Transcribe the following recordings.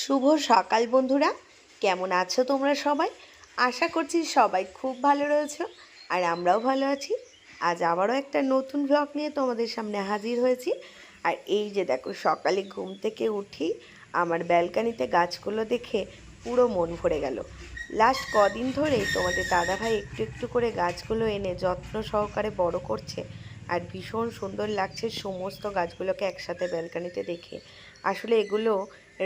শুভ সকাল বন্ধুরা। কেমন আছো তোমরা সবাই? আশা করছি সবাই খুব ভালো রয়েছো আর আমরাও ভালো আছি। আজ আবারও একটা নতুন ব্লগ নিয়ে তোমাদের সামনে হাজির হয়েছি। আর এই যে দেখো, সকালে ঘুম থেকে উঠি আমার ব্যালকানিতে গাছগুলো দেখে পুরো মন ভরে গেল। লাস্ট কদিন ধরেই তোমাদের দাদাভাই একটু একটু করে গাছগুলো এনে যত্ন সহকারে বড় করছে আর ভীষণ সুন্দর লাগছে সমস্ত গাছগুলোকে একসাথে ব্যালকানিতে দেখে। আসলে এগুলো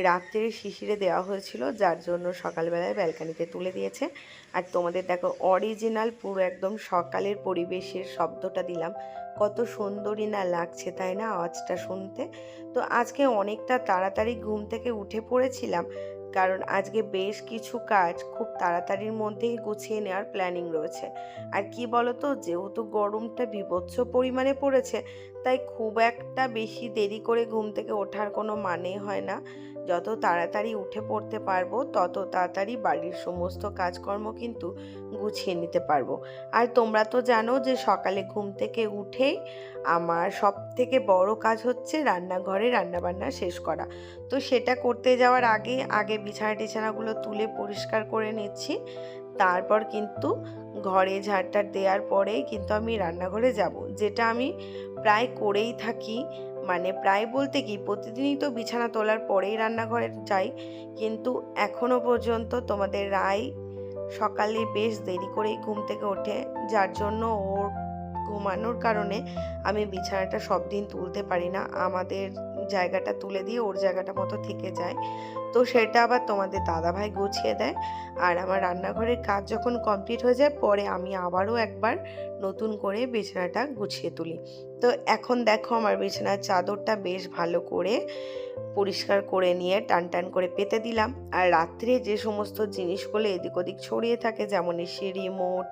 রাত্রে শিশিরে দেওয়া হয়েছিল, যার জন্য সকালবেলায় ব্যালকানিতে তুলে দিয়েছে। আর তোমাদের দেখো, অরিজিনাল, পুরো একদম সকালের পরিবেশের শব্দটা দিলাম। কত সুন্দরই না লাগছে, তাই না, আওয়াজটা শুনতে? তো আজকে অনেকটা তাড়াতাড়ি ঘুম থেকে উঠে পড়েছিলাম, কারণ আজকে বেশ কিছু কাজ খুব তাড়াতাড়ির মধ্যেই গুছিয়ে নেওয়ার প্ল্যানিং রয়েছে। আর কি বলতো, যেহেতু গরমটা বিভৎস পরিমাণে পড়েছে তাই খুব একটা বেশি দেরি করে ঘুম থেকে ওঠার কোনো মানে হয় না। যত তাড়াতাড়ি উঠে পড়তে পারব, তত তাড়াতাড়ি বাড়ির সমস্ত কাজকর্ম কিন্তু গুছিয়ে নিতে পারব। আর তোমরা তো জানো যে সকালে ঘুম থেকে উঠেই আমার সব থেকে বড় কাজ হচ্ছে রান্নাঘরে রান্নাবান্না শেষ করা। তো সেটা করতে যাওয়ার আগে আগে বিছানা টিছানাগুলো তুলে পরিষ্কার করে নিচ্ছি। তারপর কিন্তু ঘরে ঝাড়টার দেওয়ার পরেই কিন্তু আমি রান্নাঘরে যাব, যেটা আমি প্রায় করেই থাকি। মানে প্রায় বলতে কি, প্রতিদিনই তো বিছানা তোলার পরেই রান্নাঘরে যাই। কিন্তু এখনও পর্যন্ত তোমাদের রায় সকালে বেশ দেরি করেই ঘুম থেকে ওঠে। যার জন্য ওর ঘুমানোর কারণে আমি বিছানাটা সব দিন তুলতে পারি না। আমাদের জায়গাটা তুলে দিয়ে ওর জায়গাটা মতো থেকে যায়। তো সেটা আবার তোমাদের দাদাভাই গুছিয়ে দেয়। আর আমার রান্নাঘরের কাজ যখন কমপ্লিট হয়ে যায়, পরে আমি আবারও একবার নতুন করে বিছানাটা গুছিয়ে তুলি। তো এখন দেখো আমার বিছানার চাদরটা বেশ ভালো করে পরিষ্কার করে নিয়ে টান টান করে পেতে দিলাম। আর রাত্রে যে সমস্ত জিনিসগুলো এদিক ওদিক ছড়িয়ে থাকে, যেমন এসে রিমোট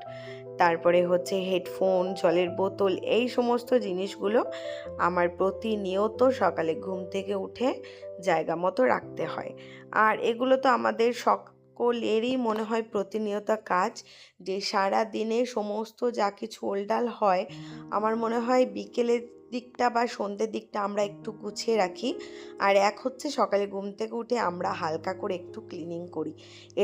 তারপরে হচ্ছে হেডফোন, জলের বোতল, এই সমস্ত জিনিসগুলো আমার প্রতিনিয়ত সকালে ঘুম থেকে উঠে জায়গা মতো রাখতে হয়। আর এগুলো তো আমাদের সকলেরই মনে হয় প্রতিনিয়ত কাজ যে সারা দিনে সমস্ত যা কিছু ওলডাল হয়, আমার মনে হয় বিকেলের দিকটা বা সন্ধ্যের দিকটা আমরা একটু গুছিয়ে রাখি। আর এক হচ্ছে সকালে ঘুম থেকে উঠে আমরা হালকা করে একটু ক্লিনিং করি।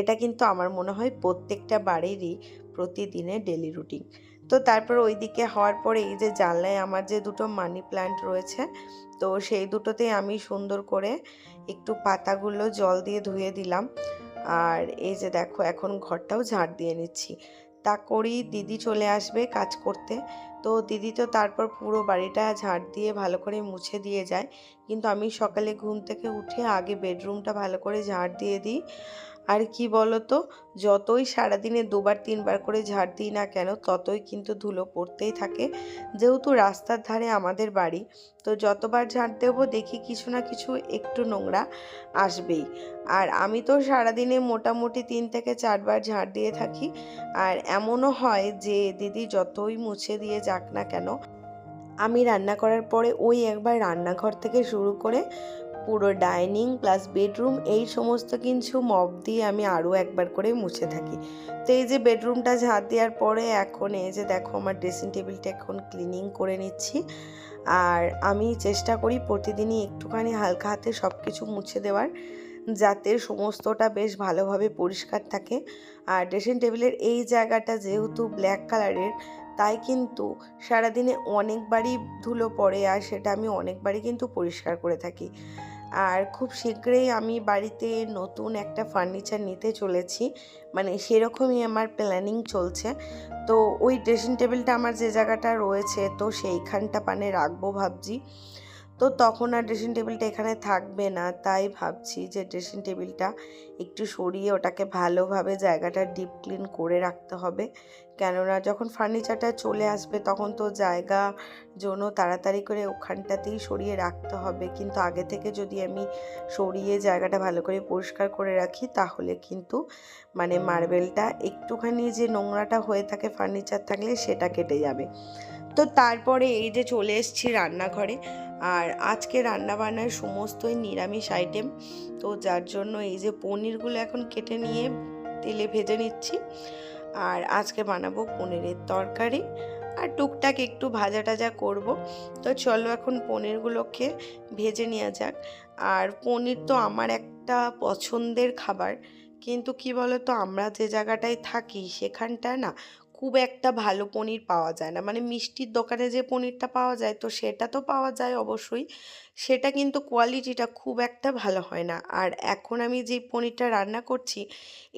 এটা কিন্তু আমার মনে হয় প্রত্যেকটা বাড়িরই প্রতিদিনের ডেলি রুটিন তো তারপর ওইদিকে হওয়ার পরে এই যে জানলায় আমার যে দুটো মানি প্ল্যান্ট রয়েছে, তো সেই দুটোতেই আমি সুন্দর করে একটু পাতাগুলো জল দিয়ে ধুয়ে দিলাম। আর এই যে দেখো, এখন ঘরটাও ঝাড় দিয়ে নিচ্ছি। তা করি দিদি চলে আসবে কাজ করতে। তো দিদি তো তারপর পুরো বাড়িটা ঝাড় দিয়ে ভালো করে মুছে দিয়ে যায়। কিন্তু আমি সকালে ঘুম থেকে উঠে আগে বেডরুমটা ভালো করে ঝাড় দিয়ে দিই। আর কি বলতো? যতই সারাদিনে দুবার, তিনবার করে ঝাড় দিই না কেন, ততই কিন্তু ধুলো পড়তেই থাকে। যেহেতু রাস্তার ধারে আমাদের বাড়ি, তো যতবার ঝাড় দেবো দেখি কিছু না কিছু একটু নোংরা আসবেই। আর আমি তো সারাদিনে মোটামুটি তিন থেকে চারবার ঝাড় দিয়ে থাকি। আর এমনও হয় যে দিদি যতই মুছে দিয়ে যাক না কেন, আমি রান্না করার পরে ওই একবার রান্নাঘর থেকে শুরু করে পুরো ডাইনিং প্লাস বেডরুম, এই সমস্ত কিছু মপ দিয়ে আমি আরও একবার করে মুছে থাকি। তো এই যে বেডরুমটা ঝাঁট দেওয়ার পরে এখন এই যে দেখো আমার ড্রেসিং টেবিলটা এখন ক্লিনিং করে নিচ্ছি। আর আমি চেষ্টা করি প্রতিদিনই একটুখানি হালকা হাতে সব কিছু মুছে দেওয়ার, যাতে সমস্তটা বেশ ভালোভাবে পরিষ্কার থাকে। আর ড্রেসিং টেবিলের এই জায়গাটা যেহেতু ব্ল্যাক কালারের তাই কিন্তু সারাদিনে অনেকবারই ধুলো পড়ে আর সেটা আমি অনেকবারই কিন্তু পরিষ্কার করে থাকি। আর খুব শীঘ্রই আমি বাড়িতে নতুন একটা ফার্নিচার নিতে চলেছি। মানে সেরকমই আমার প্ল্যানিং চলছে। তো ওই ড্রেসিং টেবিলটা আমার যে জায়গাটা রয়েছে, তো সেইখানটা পানে রাখব ভাবছি। তো তখন আর ড্রেসিং টেবিলটা এখানে থাকবে না। তাই ভাবছি যে ড্রেসিং টেবিলটা একটু সরিয়ে ওটাকে ভালোভাবে জায়গাটা ডিপ ক্লিন করে রাখতে হবে। কেননা যখন ফার্নিচারটা চলে আসবে তখন তো জায়গা জন্য তাড়াতাড়ি করে ওখানটাতেই সরিয়ে রাখতে হবে। কিন্তু আগে থেকে যদি আমি সরিয়ে জায়গাটা ভালো করে পরিষ্কার করে রাখি তাহলে কিন্তু মানে মার্বেলটা একটুখানি যে নোংরাটা হয়ে থাকে ফার্নিচার থাকলে সেটা কেটে যাবে। তো তারপরে এই যে চলে এসেছি রান্নাঘরে। আর আজকে রান্নাবান্নার সমস্তই নিরামিষ আইটেম তো যার জন্য এই যে পনিরগুলো এখন কেটে নিয়ে তেলে ভেজে নিচ্ছি। আর আজকে বানাবো পনিরের তরকারি। আর টুকটাক একটু ভাজা টাজা করব। তো চলো এখন পনিরগুলোকে ভেজে নেওয়া যাক। আর পনির তো আমার একটা পছন্দের খাবার। কিন্তু কি বলো তো আমরা যে জায়গাটায় থাকি সেখানটা না খুব একটা ভালো পনির পাওয়া যায় না। মানে মিষ্টির দোকানে যে পনিরটা পাওয়া যায়, তো সেটা তো পাওয়া যায় অবশ্যই। সেটা কিন্তু কোয়ালিটিটা খুব একটা ভালো হয় না। আর এখন আমি যে পনিরটা রান্না করছি,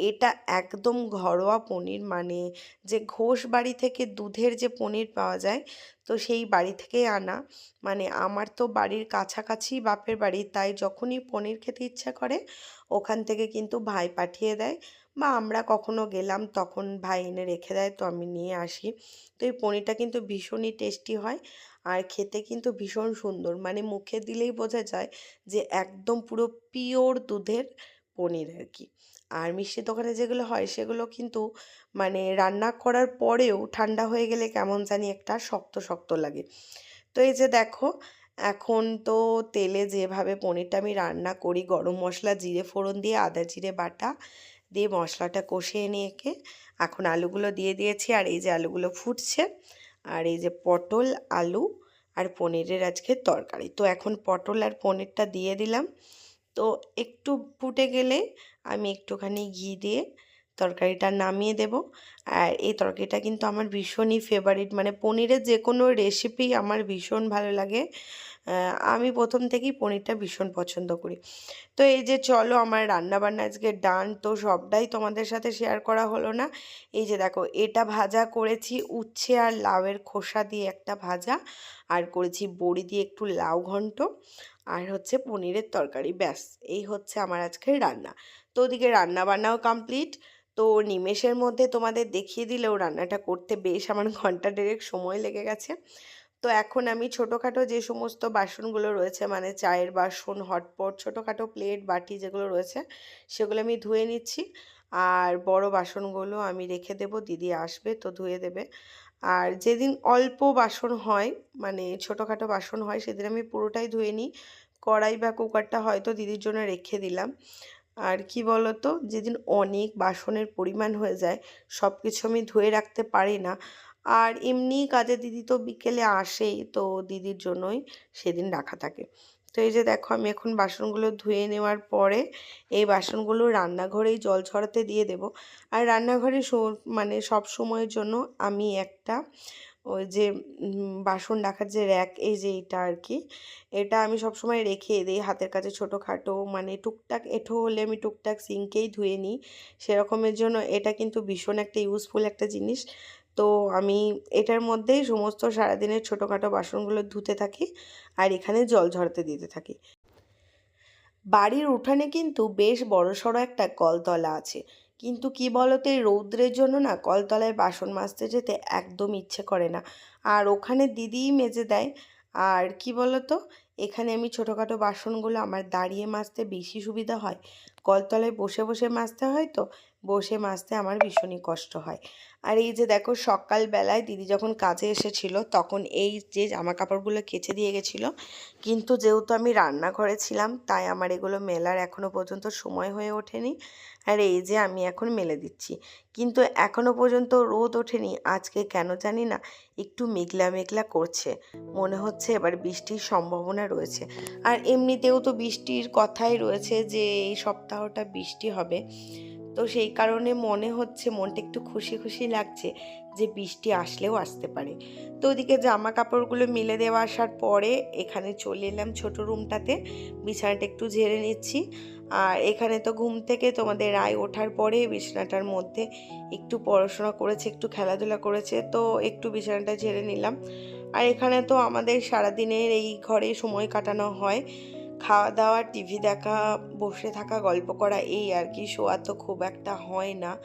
এটা একদম ঘরোয়া পনির। মানে যে ঘোষ বাড়ি থেকে দুধের যে পনির পাওয়া যায়, তো সেই বাড়ি থেকেই আনা। মানে আমার তো বাড়ির কাছাকাছি বাপের বাড়ি, তাই যখনই পনির খেতে ইচ্ছা করে, ওখান থেকে কিন্তু ভাই পাঠিয়ে দেয়। বা আমরা কখনো গেলাম তখন ভাই এনে রেখে দেয়, তো আমি নিয়ে আসি। তো এই পনিরটা কিন্তু ভীষণই টেস্টি হয় আর খেতে কিন্তু ভীষণ সুন্দর। মানে মুখে দিলেই বোঝা যায় যে একদম পুরো পিওর দুধের পনির আর কি আর মিষ্টির দোকানে যেগুলো হয়, সেগুলো কিন্তু মানে রান্না করার পরেও ঠান্ডা হয়ে গেলে কেমন জানি একটা শক্ত শক্ত লাগে। তো এই যে দেখো, এখন তো তেলে যেভাবে পনিরটা আমি রান্না করি, গরম মশলা, জিরে ফোড়ন দিয়ে আদা, জিরে বাটা দিয়ে মশলাটা কষিয়ে নিয়ে একে। এখন আলুগুলো দিয়ে দিয়েছি আর এই যে আলুগুলো ফুটছে আর এই যে পটল, আলু আর পনিরের আজকে তরকারি। তো এখন পটল আর পনিরটা দিয়ে দিলাম। তো একটু ফুটে গেলে আমি একটুখানি ঘি দিয়ে তরকারিটা নামিয়ে দেব। আর এই তরকারিটা কিন্তু আমার ভীষণই ফেভারিট মানে পনিরের যে কোনো রেসিপি আমার ভীষণ ভালো লাগে। আমি প্রথম থেকেই পনিরটা ভীষণ পছন্দ করি। তো এই যে চলো আমার রান্নাবান্না আজকে ডান তো সবটাই তোমাদের সাথে শেয়ার করা হলো না। এই যে দেখো, এটা ভাজা করেছি উচ্ছে আর লাউয়ের খোসা দিয়ে একটা ভাজা, আর করেছি বড়ি দিয়ে একটু লাউ ঘন্ট, আর হচ্ছে পনিরের তরকারি, ব্যাস। এই হচ্ছে আমার আজকের রান্না। তো ওদিকে রান্না বান্নাও কমপ্লিট তো নিমেষের মধ্যে তোমাদের দেখিয়ে দিলেও রান্নাটা করতে বেশ আমার ঘণ্টা দেড়েক সময় লেগে গেছে। তো এখন আমি ছোটোখাটো যে সমস্ত বাসনগুলো রয়েছে মানে চায়ের বাসন, হটপট, ছোটোখাটো প্লেট, বাটি যেগুলো রয়েছে, সেগুলো আমি ধুয়ে নিচ্ছি। আর বড় বাসনগুলো আমি রেখে দেব, দিদি আসবে তো ধুয়ে দেবে। আর যেদিন অল্প বাসন হয় মানে ছোটোখাটো বাসন হয়, সেদিন আমি পুরোটাই ধুয়ে নিই। কড়াই বা কুকারটা হয়তো দিদির জন্য রেখে দিলাম। আর কি বলতো, যেদিন অনেক বাসনের পরিমাণ হয়ে যায় সব কিছু আমি ধুয়ে রাখতে পারি না। আর এমনি কাজে দিদি তো বিকেলে আসেই তো দিদির জন্যই সেদিন রাখা থাকে। তো এই যে দেখো, আমি এখন বাসনগুলো ধুয়ে নেওয়ার পরে এই বাসনগুলো রান্নাঘরেই জল ছড়াতে দিয়ে দেব। আর রান্নাঘরে মানে সব সময়ের জন্য আমি একটা ওই যে বাসন রাখার যে র্যাক, এই যে এটা আর কি, এটা আমি সবসময় রেখে দিই হাতের কাছে ছোটোখাটো মানে টুকটাক, এঁঠো হলে আমি টুকটাক সিঙ্কেই ধুয়ে নিই। সেরকমের জন্য এটা কিন্তু ভীষণ একটা ইউজফুল একটা জিনিস। তো আমি এটার মধ্যেই সমস্ত সারাদিনের ছোটোখাটো বাসনগুলো ধুতে থাকি আর এখানে জল ঝরতে দিতে থাকি। বাড়ির উঠানে কিন্তু বেশ বড়সড় একটা কলতলা আছে। কিন্তু কি বলতো, এই রৌদ্রের জন্য না কলতলায় বাসন মাজতে যেতে একদম ইচ্ছে করে না। আর ওখানে দিদিই মেজে দেয়। আর কি বলতো, এখানে আমি ছোটোখাটো বাসনগুলো আমার দাঁড়িয়ে মাজতে বেশি সুবিধা হয়। কলতলায় বসে বসে মাজতে হয় তো বসে মাজতে আমার ভীষণই কষ্ট হয়। আর এই যে দেখো সকালবেলায় দিদি যখন কাজে এসেছিল তখন এই যে জামা কাপড়গুলো কেচে দিয়ে গেছিল, কিন্তু যেহেতু আমি রান্নাঘরে ছিলাম তাই আমার এগুলো মেলার এখনও পর্যন্ত সময় হয়ে ওঠেনি। আর এই যে আমি এখন মেলে দিচ্ছি। কিন্তু এখনও পর্যন্ত রোদ ওঠেনি, আজকে কেন জানি না, একটু মেঘলা মেঘলা করছে। মনে হচ্ছে এবার বৃষ্টির সম্ভাবনা রয়েছে। আর এমনিতেও তো বৃষ্টির কথাই রয়েছে যে এই সপ্তাহটা বৃষ্টি হবে। তো সেই কারণে মনে হচ্ছে, মনটা একটু খুশি খুশি লাগছে যে বৃষ্টি আসলেও আসতে পারে। তো ওদিকে জামা কাপড়গুলো মিলে দেওয়া আসার পরে এখানে চলে এলাম ছোটো রুমটাতে। বিছানাটা একটু ঝেড়ে নিচ্ছি। আর এখানে তো ঘুম থেকে তোমাদের রায় ওঠার পরে বিছানাটার মধ্যে একটু পড়াশোনা করেছে, একটু খেলাধুলা করেছে, তো একটু বিছানাটা ঝেড়ে নিলাম। আর এখানে তো আমাদের সারাদিনের এই ঘরে সময় কাটানো হয়। খাওয়া দাওয়া টিভি দেখা, বসে থাকা, গল্প করা, এই আর কি। শোয়া তো খুব একটা হয় না।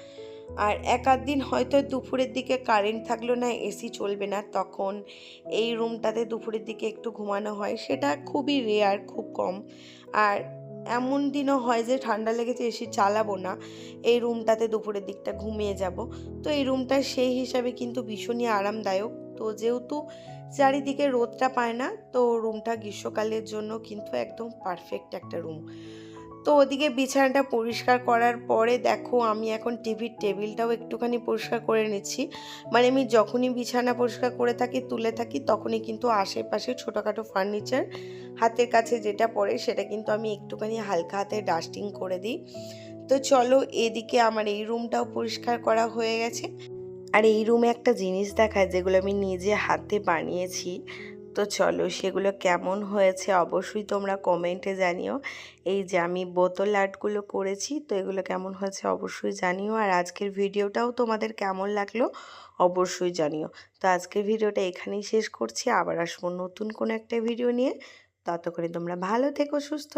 আর এক আধ দিন হয়তো দুপুরের দিকে কারেন্ট থাকল না, এসি চলবে না, তখন এই রুমটাতে দুপুরের দিকে একটু ঘুমানো হয়। সেটা খুবই রেয়ার খুব কম। আর এমন দিনও হয় যে ঠান্ডা লেগেছে, এসি চালাবো না, এই রুমটাতে দুপুরের দিকটা ঘুমিয়ে যাব। তো এই রুমটা সেই হিসাবে কিন্তু ভীষণই আরামদায়ক। তো যেহেতু চারিদিকে রোদটা পায় না, তো রুমটা গ্রীষ্মকালের জন্য কিন্তু একদম পারফেক্ট একটা রুম তো ওদিকে বিছানাটা পরিষ্কার করার পরে দেখো আমি এখন টিভির টেবিলটাও একটুখানি পরিষ্কার করে নিচ্ছি। মানে আমি যখনই বিছানা পরিষ্কার করে থাকি, তুলে থাকি, তখনই কিন্তু আশেপাশে ছোটোখাটো ফার্নিচার হাতের কাছে যেটা পড়ে সেটা কিন্তু আমি একটুখানি হালকা হাতে ডাস্টিং করে দিই। তো চলো এদিকে আমার এই রুমটাও পরিষ্কার করা হয়ে গেছে। আর এই রুমে একটা জিনিস দেখায় যেগুলো আমি নিজে হাতে বানিয়েছি। তো চলো, সেগুলো কেমন হয়েছে অবশ্যই তোমরা কমেন্টে জানিও। এই যে আমি বোতল আর্টগুলো করেছি, তো এগুলো কেমন হয়েছে অবশ্যই জানিও। আর আজকের ভিডিওটাও তোমাদের কেমন লাগল অবশ্যই জানিও। তো আজকের ভিডিওটা এখানেই শেষ করছি। আবার আসব নতুন কোনো একটা ভিডিও নিয়ে। ততক্ষণে তোমরা ভালো থেকো, সুস্থ